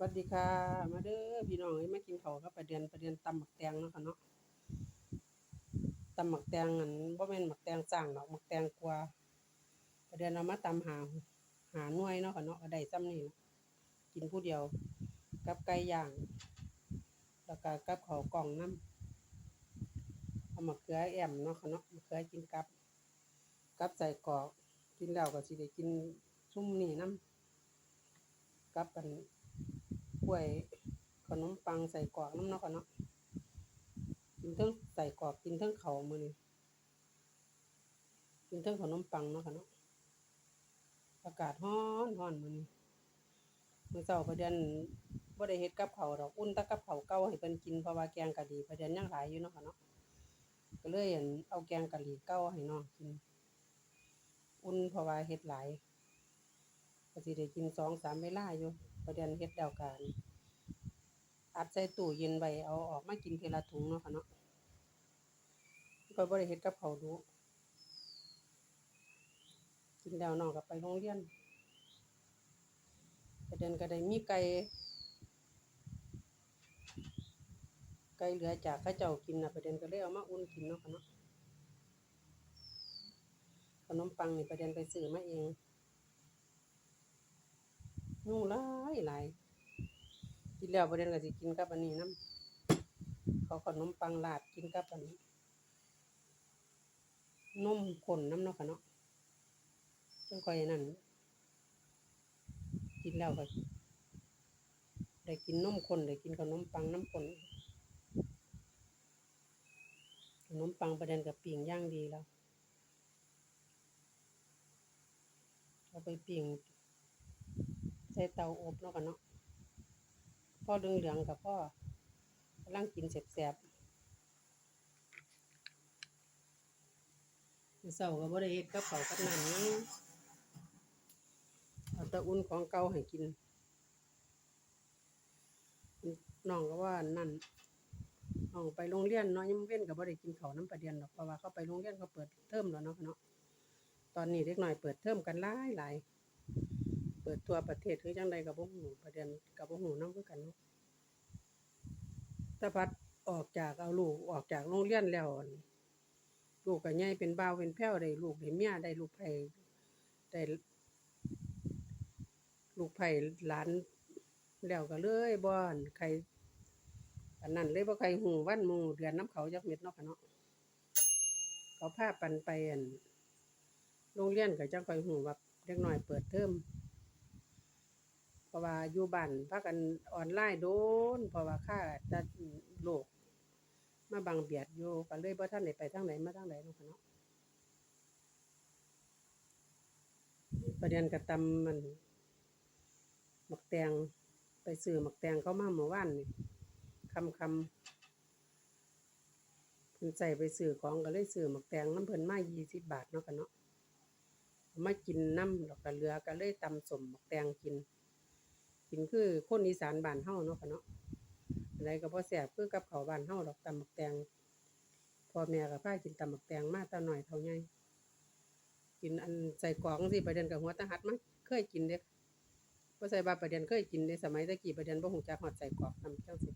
สวัสดีค่ะ มาเด้อพี่น้องมากินข้าวกับประเดือนประเดือนตำหมักแตงเนาะค่ะเนาะตำหมักแตงอันบ่แม่นหมักแตงสร้างดอกหมักแตงกว่าประเดือนเอามาตำหาหาหน่วยเนาะค่ะเนาะก็ได้ซ้ำนี่กินผู้เดียว กับไก่ย่าง แล้วก็กับข้าวกล่องน้ำเอามะเขือแอมเนาะค่ะเนาะมะเขือกินกับ กับใส่กรอกกินแล้วก็สิได้กินซุ่มนี่น้ำกับกัน ล้วยขนมปังใส่กรอกน้ำเนาะค่ะเนาะกินเทั้งใส่กรอกกินเทั้งเขามือนี้กินเทั้งขนมปังเนาะค่ะเนาะอากาศร้อนร้อนมือนี้มื้อเช้าประเดือนบ่ได้เฮ็ดกับข้าวดอกอุ่นต่กับข้าเก่าให้เพิ่นกินเพราะว่าแกงกะหรี่ประเดือนยังหลายอยู่เนาะค่ะเนาะก็เลยอั่นเอาแกงกะหรี่เก่าให้น้องกิน อุ่นเพราะว่าเฮ็ดหลายก็สิได้กิน2-3เวลาอยู่ ประเดือนเฮ็ดแล้วก็อัดใส่ตู้เย็นไว้เอาออกมากินทีละถุงเนาะค่ะเนาะก็บ่ได้เฮ็ดกับเขาดูกินแล้วน้องก็ไปโรงเรียนประเด็นก็ได้มีไก่ไก่เหลือจากเขาเจ้ากินนะประเด็นก็เลยเอามาอุ่นกินเนาะค่ะเนาะขนมปังนี่ประเด็นไปซื้อมาเอง ยุ่งหลายหลายกินแล้วประเด็นก็สิกินกับอันนี้น้ำเขาขนมปังลาดกินกับอันนี้นมข้นน้ำเนาะค่ะเนาะจังคอยนั่นกินแล้วก็ได้กินนมข้นได้กินขนมปังน้ำข้นขนมปังประเด็นกับปิ่งย่างดีแล้วเอาไปปิ่ง ส่เตาอบเนาะค่ะเนาะพ่อเหลืองๆกับพ่อกำลังกินแสบๆเช้าก็บ่ได้เฮ็ดกับข้ากับน้ำหยังเอาแต่อุ่นของเก่าให้กินน้องก็ว่านั่นน้องไปโรงเรียนเนาะยามเว้นก็บ่ได้กินข้าวนำประเดียนดอกเพราะว่าเขาไปโรงเรียนเขาเปิดเทอมแล้วเนาะเนาะตอนนี้เด็กหน้อยเปิดเทอมกันหลายหลาย ปิดทั่วประเทศคือจังใดก็บ่ฮู้ประเดียนก็บ่ฮู้นำคือกันเนาะถ้าพัดออกจากเอาลูกออกจากโรงเรียนแล้วลูกก็ใหญ่เป็นบ่าวเป็นแพ้วได้ลูกได้เมียได้ลูกไผ่ได้ลูกไผ่หลานแล้วก็เลยบอนใครอันนั้นเลยบ่ใครฮู้วันหมูเดือนน้ำเขาจักเม็ดเนาะค่ะเนาะเขาพาปันไปอั่นโรงเรียนก็จังคอยฮู้ว่าเด็กน้อยเปิดเทอม ราะว่าอยู่บ้านพากันออนไลน์โดน เพราะว่าค่าจะโลก มาบังเบียดอยู่ก็เลยบ่ทันได้ไปทางไหนมาทางใดเนาะค่ะเนาะประเด็นก็ตำมันหมักแตงไปซื้อหมักแตงเขามาเมื่อวานนี่ค่ำเพิ่นใส่ไปซื้อของก็เลยซื้อหมักแตงน้ำเพิ่นมา20บบาทเนาะค่ะเนาะมากินน้ำแล้วก็เหลือก็เลยตำสมหมักแตงกิน กินคือคนอีสานบ้านเฮาเนาะค่ะเนาะอะไรก็บ่แซ่บคือกับข้าวบ้านเฮาดอกตำบักแตงพ่อแม่ก็พากินตำบักแตงมาแต่น้อยเท่าใหญ่กินอันใส่กรองซี่ประเด็นกับหัวตะหัดมันเคยกินเด้บ่ใส่บาประเด็นเคยกินเด้สมัยตะกี้ประเด็นบ่ฮู้จักฮอดใส่กรอกนำจังซี่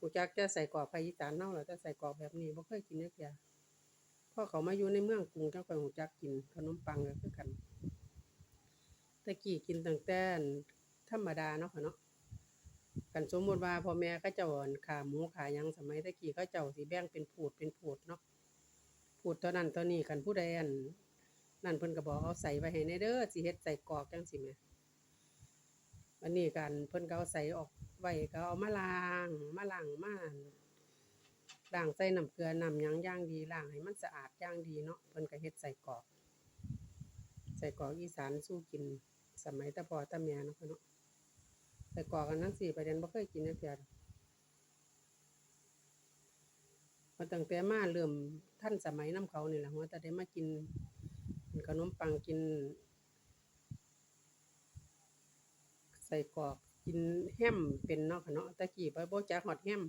ฮู้จักแต่ใส่กรอกภาคอีสานเฮาแล้วแต่ใส่กรอกแบบนี้บ่เคยกินจักเที่ยพอเขามาอยู่ในเมืองกรุงจังค่อยฮู้จักกินขนมปังก็คือกันตะกี้กินตั้งแต่อัน ธรรมดาเนาะค่ะเนาะกันสมมติว่าพ่อแม่เขาเจ้าอั่นขาหมูขายังสมัยตะกี้เขาเจ้าสิแบ่งเป็นพูดเป็นพูดเนาะพูดเท่านั้นเท่านี้คันผู้ใดอันนั่นเพิ่นก็บอกเอาใส่ไว้ให้แหน่เด้อสิเฮ็ดใส่กอกจังซี่แหมอันนี้กันเพิ่นก็เอาใส่ออกไว้ก็เอามาล้างมาล้างมาล้างใส่น้ำเกลือน้ำยังย่างดีล้างให้มันสะอาดย่างดีเนาะเพิ่นก็เฮ็ดใส่กอก ใส่กอกอีสานสู้กิน สมัยต่พ่อต่แม่เนาะค่ะเนาะ แต่กอกันนั้นสิประเด็นบ่เคยกินจักเทื่อดอกพอตั้งแต่มาเริ่มทันสมัยน้ำเขานี่แหละหัวแต่ได้มากินขนมปังกิน ใส่กรอกกินแฮมเป็นเนาะค่ะเนาะต่กี้ไปบ่จักฮอดแฮม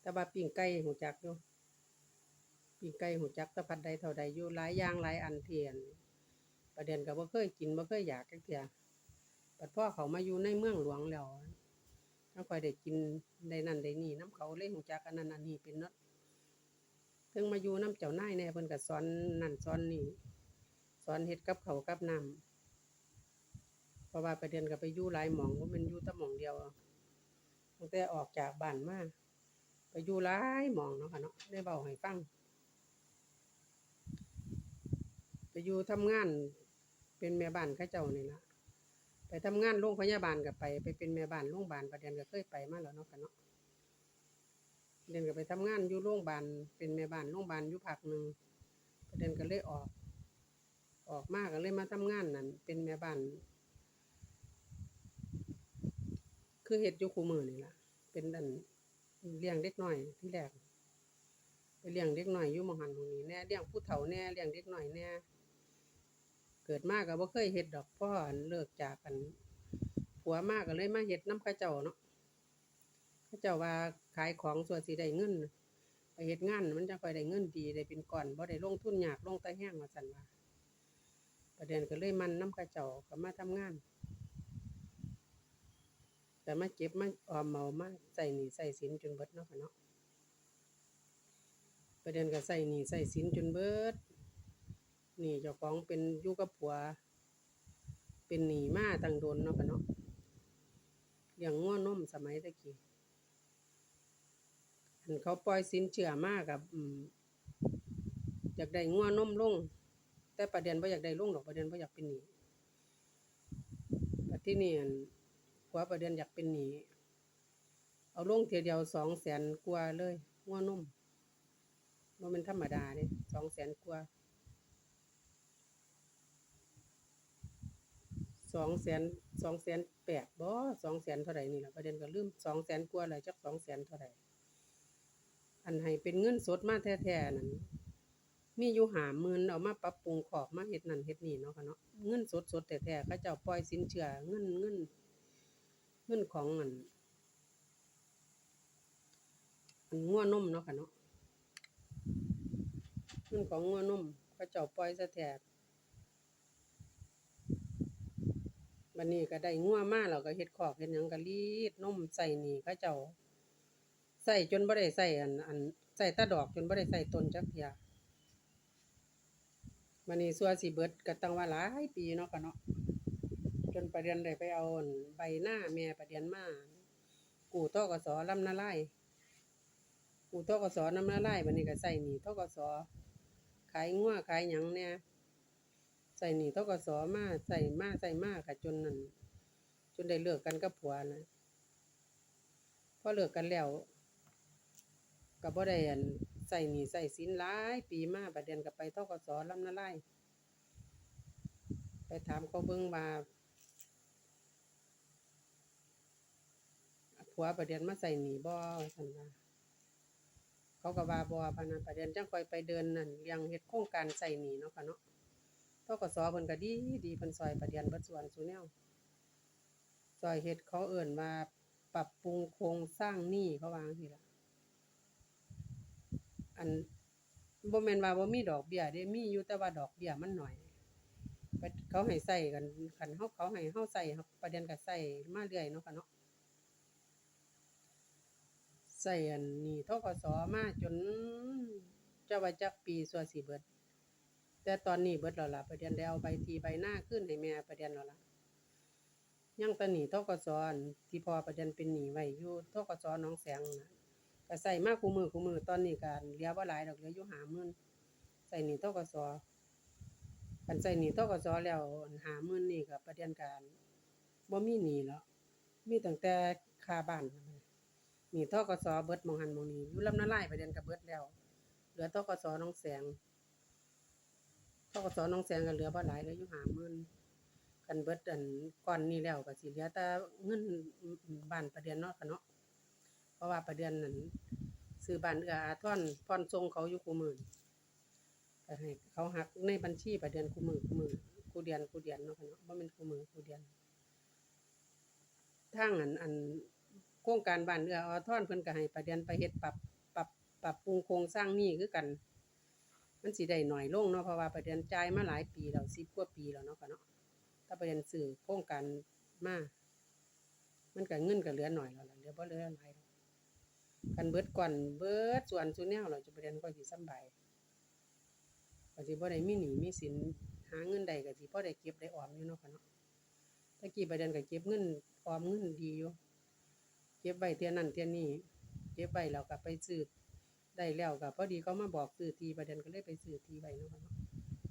แต่ว่าปิ้งไก่ฮู้จักอยู่ปิ้งไก่ฮู้จักต่พัดใดเท่าใดอยู่หลายอย่างหลายอันเที่อั่นประเด็นก็บ่เคยกินบ่เคยอยากจักเที่ย บัดพ่อเขามาอยู่ในเมืองหลวงแล้วจังค่อยได้กินได้นั่นได้นี่นํเขาเลยฮู้จักอันนั้นอันนี้เป็นเนาะถึงมาอยู่นํเจ้านายแน่เพิ่นก็สอนนั่นสอนนี่สอนเฮ็ดกับเขากับน้ำเพราะว่าประเด็นก็ไปอยู่หลายหม่องบ่แม่นอยู่ต่หม่องเดียวตั้งแต่ออกจากบ้านมาไปอยู่หลายหม่องเนาะค่ะเนาะได้เว้าให้ฟังไปอยู่ทำงานเป็นแม่บ้านเขาเจ้านี่ละ ไปทำงานโรงพยาบาลก็ไป ไปเป็นแม่บ้านโรงพยาบาลประเด็นก็เคยไปมาแล้วเนาะค่ะเนาะประเด็นก็ไปทำงานอยู่โรงพยาบาลเป็นแม่บ้านโรงพยาบาลอยู่ภาคหนึ่งประเด็นก็เลยออก ออกมากก็เลยมาทำงานนั่นเป็นแม่บ้าน คือเฮ็ดอยู่คูมือนี่ล่ะ เป็นดันเลี้ยงเด็กหน้อยที่แรกไปเลี้ยงเด็กหน้อยอยู่มองหันหม้องนี้แน่เลี้ยงผู้เฒ่าแน่เลี้ยงเด็กหน้อยแน่ กิดมากก็บ่เคยเฮ็ดดอกพ่อเลิกจากกันผัวมากก็เลยมาเฮ็ดน้ำเขาเจ้าเนาะเขาเจ้าว่าขายของส่วนสิได้เงินไปเฮ็ดงานมันจังค่อยได้เงินดีได้เป็นก้อนบ่ได้ลงทุนยากลงแต่แห้งว่าซั่นว่าประเด็นก็เลยมันน้ำเขาเจ้าก็มาทำงาน แต่มาเก็บมาออมเอามาใส่หนีใส่สินจนเบิดเนาะค่ะเนาะประเด็นก็ใส่หนีใส่สินจนเบิด นี้เจ้าของเป็นยู่กับผัว เป็นหนีมาตั้งโดนเนาะค่ะเนาะเลี้ยงงัวนมสมัยตะกี้อันเขาปล่อยสินเชื่อมากับอยากได้งัวนมลง แต่ประเด็นบ่าอยากได้ลงดอกประเด็นบ่าอยากเป็นหนีแต่ที่นี่อั่นผัวประเด็นอยากเป็นหนีเอาลงเทียเดียว200,000กว่าเลยงัวนมบ่แม่นธรรมดาเด้สองแสนกว่า สองแสนสองแสนแปดบ่สองแสนเท่าใดนี่แหละประเด็นก็ลืมสองแสนกว่าแล้วจักสองแสนเท่าใดอันให้เป็นเงินสดมาแท้ๆนั่นมีอยู่ห้าหมื่นเอามาปรับปรุงขอบมาเฮ็ดนั่นเฮ็ดนี่เนาะค่ะเนาะเงินสดๆแท้ๆเขาเจ้าปล่อยสินเชื่อเงินเงินเงินของอันอันงัวนมเนาะค่ะเนาะเงินของงัวนมเขาเจ้าปล่อยซะแท้ บัดนี้ก็ได้งัวมาแล้วก็เฮ็ดคอกเฮ็ดหยังก็รีดนมใส่นี่เขาเจ้าใส่จนบ่ได้ใส่อันอันใส่ตะดอกจนบ่ได้ใส่ต้นจักเทียบัดนี้สัวสิเบิดก็ตั้งว่าหลายปีเนาะค่ะเนาะจนประเด็นได้ไปเอาใบหน้าแม่ประเด็นมากู้ตกสลำนาลายกู้ตกสน้ำนาลายบัดนี้ก็ใส่หนี้ตกสขายงัวขายหยังเนี่ย ใส่หนี้ทกสมาใส่มาใส่มาก็จนนั่นจนได้เลิกกันกับผัวนะพอเลิกกันแล้วก็บ่ได้อันใส่หนีใส่สินหลายปีมาบัดเดือนก็ไปทกสลำนาลายไปถามเขาเบิ่งว่าผัวประเด็นมาใส่หนีบ่ว่าซั่นว่าเขาก็ว่าบ่พะนะประเด็นจังคอยไปเดินนั่นเลี้ยงเฮ็ดโครงการใส่หนีเนาะค่ะเนาะ ทกสเพิ่นก็ดีดีเพิ่นซอยประเด็นเบิดส่วนซุแนวซอยเฮ็ดเขาเอิ้นว่าปรับปรุงโครงสร้างหนี้เขาวางซี่ล่ะอันบ่แม่นว่าบ่มีดอกเบี้ยเด้มีอยู่แต่ว่าดอกเบี้ยมันน้อยไปเขาให้ใช้กันคันเฮาเขาให้เฮาใช้ประเด็นก็ใช้มาเรื่อยเนาะค่ะเนาะใส่อันนี้ทกสมาจนจะว่าจักปีสัวสิเบิด แต่ตอนนี้เบิดแล้วล่ะประเด็นได้เอาใบทีใบหน้าขึ้นให้แม่ประเด็นแล้วล่ะยังตะหนี้ทกสอันที่พอประเด็นเป็นหนีไว้อยู่ทกสหนองแสงนะก็ใส่มากคู่มือคู่มือตอนนี้ก็เหลือบ่าหลายดอกเหลืออยู่50,000ใส่หนี้ทกสคันใส่หนี้ทกสแล้ว50,000นี่ก็ประเด็นการบ่มีหนีแล้วมีตั้งแต่คาบ้านนี่ทกสเบิดมองหันมองนี้อยู่ลำนาลายไปเดือนก็เบิดแล้วเหลือทกสหนองแสง ทกสหนองแสงก็เหลือบ่หลายเหลือยู่50,000คันเบิดอันก่อนนี้แล้วก็สิเหลือแต่เงินบ้านประเดือนเนาะค่ะเนาะเพราะว่าประเดือนนั้นซื้อบ้านเอื้ออาทรผ่อนส่งเขาอยู่คู่มื้อก็ให้เขาหักในบัญชีประเดือนคู่มื้อคู่มื้อคู่เดือนคู่เดือนเนาะค่ะเนาะบ่แม่นคู่มื้อคู่เดือนทางอันอันโครงการบ้านเอื้ออาทรเพิ่นก็ให้ประเด็นไปเฮ็ดปรับปรับปรับปรุงโครงสร้างหนี้คือกัน มันสิได้น้อยลงเนาะเพราะว่าประเด็นจ่ายมาหลายปีแล้ว10กว่าปีแล้วเนาะค่ะเนาะถ้าประเด็นซื้อโครงการมามันก็เงินก็เหลือหน่อยแล้วล่ะเหลือบ่เหลือหลายกันเบิดก่อนเบิดส่วนซุแนวเราจะประเด็นก็สิสำบายก็สิบ่ได้มีหนี้มีสินหาเงินได้ก็สิพอได้เก็บได้ออมอยู่เนาะค่ะเนาะตะกี้ประเด็นก็เก็บเงินออมเงินดีอยู่เก็บไว้เที่ยนั้นเที่ยนี้เก็บไว้แล้วก็ไปซื้อ ได้แล้วก็พอดีเขามาบอกซื้อทีประเด็นก็เลยไปซื้อทีไว้เนาะค่ะเนาะ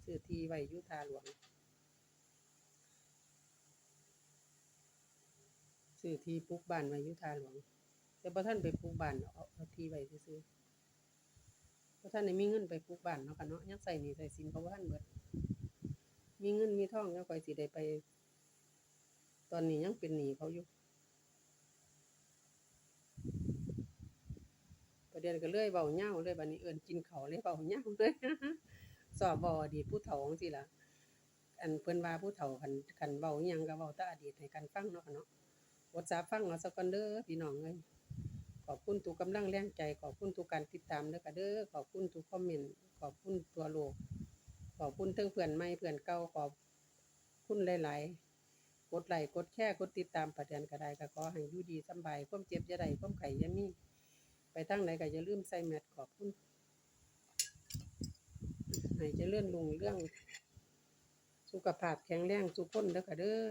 ซื้อทีไว้ยู่ทาหลวงซื้อทีปลูกบ้านไว้ยู่ทาหลวงแต่บ่ทันไปปลูกบ้านเอาเอาทีไว้ซื่อๆบ่ทันได้มีเงินไปปลูกบ้านเนาะค่ะเนาะยังใช้หนี้ใช้สินเขาบ่ทันเบิดมีเงินมีทองยังคอยสิได้ไป ตอนนี้ยังเป็นหนี้เขาอยู่ ประเด็นก็เลยเว้าเหย้าเลยบัดนี้เอิ้นกินข้าเลยเว้าเหย้าเลยสอบเว้าอดีตผู้เฒ่าจังซี่ล่ะอันเพิ่นว่าผู้เฒ่าคันคันเว้าอิหยังก็เว้าแต่อดีตให้กันฟังเนาะเนาะอดสาฟังเอาซะก่อนเด้อพี่น้องเอ้ยขอบคุณทุกกำลังแรงใจ ขอบคุณทุกการติดตามเด้อค่ะเด้อขอบคุณทุกคอมเมนต์ขอบคุณตัวโลก ขอบคุณเทั้งเพื่อนใหม่เพื่อนเก่าขอบคุณหลายๆกดไลค์กดแชร์กดติดตามประเด็นก็ได้ก็ขอให้อยู่ดีสบายความเจ็บอย่าได้ความไข้อย่ามี ทางไหนก็อย่าลืมใส่แมสขอบคุณให้เจริญรุ่งเรื่อง สุขภาพแข็งแรงทุกคนเด้อค่ะเด้อ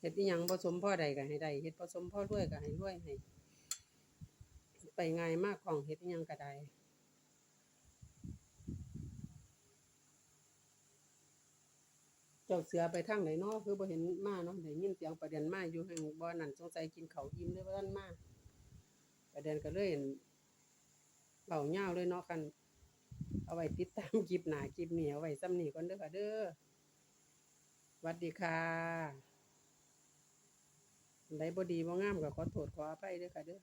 เฮ็ดอิหยังบ่สมพ่อใดก็ให้ได้เฮ็ดบ่สมพ่อรวยก็ให้รวยให้ไปง่ายมากของเฮ็ดอิหยังก็ได้เจ้าเสือไปทางไหนเนาะคือบ่เห็นมาเนาะได้ยินเสียงประเด็นมาอยู่แห่งบ่นั่นสงสัยกินเขาวอิ่มเลยบ่ทันมา ประเด็นก็เลยเบาเงาเลยเนาะกันเอาไว้ติดตามคลิปหน้าคลิปนี้เอาไว้ซ้ำหนีก่อนเด้อค่ะเด้อวัสดีค่ะอันใดบดีบ่งามก็ขอโทษขออภัยเด้อค่ะเด้อ